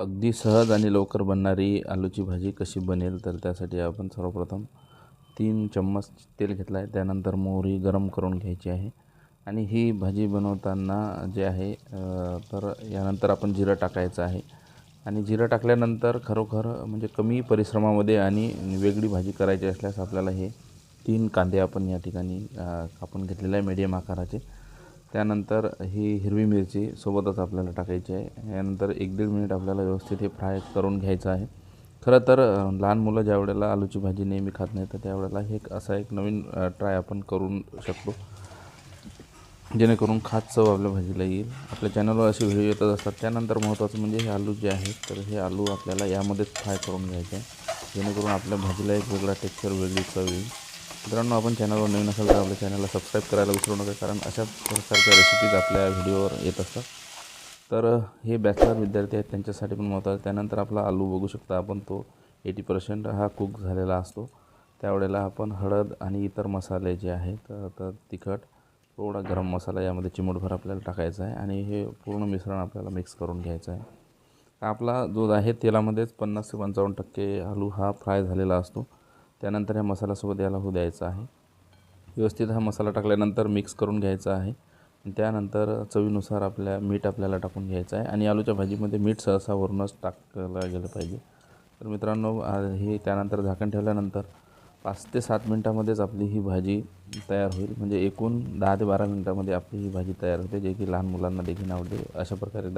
अगदी सहज आणि लवकर बनणारी आलूची भाजी कशी बनेल तर त्यासाठी आपण सर्वप्रथम तीन चम्मच तेल घेतलं आहे त्यानंतर मोहरी गरम करून घ्यायची आहे. आणि ही भाजी बनवताना जे आहे तर यानंतर आपण जिरं टाकायचं आहे. आणि जिरं टाकल्यानंतर खरोखर म्हणजे कमी परिश्रमामध्ये आणि वेगळी भाजी करायची असल्यास आपल्याला हे तीन कांदे आपण या ठिकाणी कापून घेतलेले आहे मीडियम आकाराचे. त्यानंतर ही हिरवी मिरची सोबतच आपल्याला टाकायची आहे. यानंतर एक दीड मिनिट आपल्याला व्यवस्थित हे फ्राय करून घ्यायचं आहे. खरं तर लहान मुलं ज्या वेळेला आलूची भाजी नेहमी खात नाही तर त्यावेळेला हे एक असा एक नवीन ट्राय आपण करून शकतो. जेणेकरून खात चव आपल्या भाजीला येईल. आपल्या चॅनलवर असे व्हिडिओ येतच असतात. त्यानंतर महत्त्वाचं म्हणजे हे आलू जे आहेत तर हे आलू आपल्याला यामध्येच फ्राय करून घ्यायचे आहे. जेणेकरून आपल्या भाजीला एक वेगळा टेक्स्चर वेगळी चव येईल. मित्रांनो आपण चॅनलवर नवीन असाल तर आपल्या चॅनलला सबस्क्राईब करायला विसरू नका कारण अशा प्रकारच्या रेसिपीज आपल्या व्हिडिओवर येत असतात. तर हे बॅचलर विद्यार्थी आहेत त्यांच्यासाठी पण महत्त्वाचं त्यानंतर आपला आलू बघू शकता आपण तो. एटी पर्सेंट हा कुक झालेला असतो. त्यावेळेला आपण हळद आणि इतर मसाले जे आहेत तर तिखट थोडा गरम मसाला यामध्ये चिमूटभर आपल्याला टाकायचा आहे आणि हे पूर्ण मिश्रण आपल्याला मिक्स करून घ्यायचं आहे. आपला जो आहे तेलामध्येच पन्नास ते पंचावन्न टक्के आलू हा फ्राय झालेला असतो. त्यानंतर ह्या मसाल्यासोबत याला होऊ द्यायचा आहे. व्यवस्थित हा मसाला टाकल्यानंतर मिक्स करून घ्यायचा आहे. त्यानंतर चवीनुसार आपल्या मीठ आपल्याला टाकून घ्यायचं आहे. आणि आलूच्या भाजीमध्ये मीठ सहसा वरूनच टाकलं गेलं पाहिजे. तर मित्रांनो हे त्यानंतर झाकण ठेवल्यानंतर पाच ते सात मिनटामध्येच आपली ही भाजी तयार होईल. म्हणजे एकूण दहा ते बारा मिनटामध्ये आपली ही भाजी तयार होते जे की लहान मुलांना देखील आवडते अशा प्रकारे.